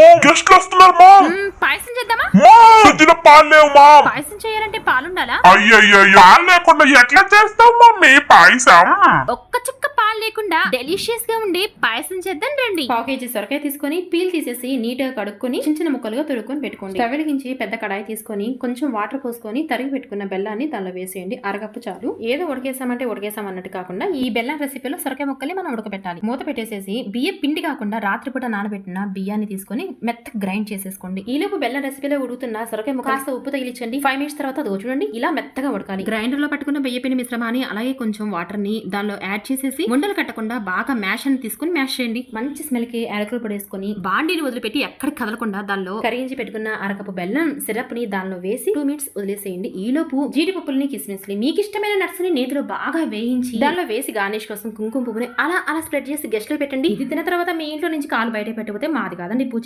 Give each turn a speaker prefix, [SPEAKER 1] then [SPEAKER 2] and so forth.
[SPEAKER 1] Ma'am గెస్ట్లు వస్తున్నారు ma'am.
[SPEAKER 2] మ్మ్, పాయసం చేద్దామా?
[SPEAKER 1] మామ్. ఫ్రిడ్జ్ పాలు లేవు మామ్.
[SPEAKER 2] పాయసం చేయాలంటే పాలుండాలా?
[SPEAKER 1] అయ్యయ్యో పాలు లేకుండా ఎట్లా చేస్తావు మమ్మీ పాయసం?
[SPEAKER 2] ఒక్క చుక్క లేకుండా డెలిషియస్గా ఉండే పాయసం చేద్దాం రండి. పావు కేజీ సొరకాయ తీసుకొని పీల్ తీసేసి నీట్గా కడుక్కొని చిన్న చిన్న ముక్కలుగా తొడుక్కొని పెట్టుకోండి. వెలిగించి పెద్ద కడాయి తీసుకొని కొంచెం వాటర్ పోసుకొని తరిగి పెట్టుకున్న బెల్లాన్ని దానిలో వేసేయండి. అరగప్పు చాలు. ఏదో ఉడికేసామంటే ఉడికేసాం అన్నట్టు కాకుండా ఈ బెల్లం రెసిపీలో సొరకాయ ముక్కల్ని మనం ఉడకబెట్టాలి. మూత పెట్టేసేసి బియ్య పిండి కాకుండా రాత్రిపూట నానబెట్టిన బియ్యాన్ని తీసుకొని మెత్త గ్రైండ్ చేసేసుకోండి. ఈలోపు బెల్లం రెసిపీలో ఉడుకుతున్న సొరకాయ ముక్క కాస్త ఉప్పు తగిలించండి. ఫైవ్ మినిట్స్ తర్వాత అది చూడండి. ఇలా మెత్తగా ఉడకాలి. గ్రైండర్లో పట్టుకున్న బియ్య పిండి మిశ్రమాన్ని అలాగే కొంచెం వాటర్ని దానిలో యాడ్ చేసేసి ఉండలు కట్టకుండా బాగా మ్యాష్ అని తీసుకుని మ్యాష్ చేయండి. మంచి స్మెల్కి యాలకులు పడేసుకొని బాండీని వదిలిపెట్టి ఎక్కడ కదలకుండా దానిలో కరిగించి పెట్టుకున్న అరకపు బెల్లం సిరప్ని దానిలో వేసి టూ మినిట్స్ వదిలేసేయండి. ఈలోపు జీడిపప్పుల్ని కిస్మిస్ని మీకు ఇష్టమైన నట్స్ని నేతిలో బాగా వేయించి దానిలో వేసి గార్నిష్ కోసం కుంకుమ పువ్వుని అలా అలా స్ప్రెడ్ చేసి గెస్ట్లో పెట్టండి. ఇది తిన్న తర్వాత మీ ఇంట్లో నుంచి కాలు బయట పెట్టకపోతే మాది కాదండి పూజ.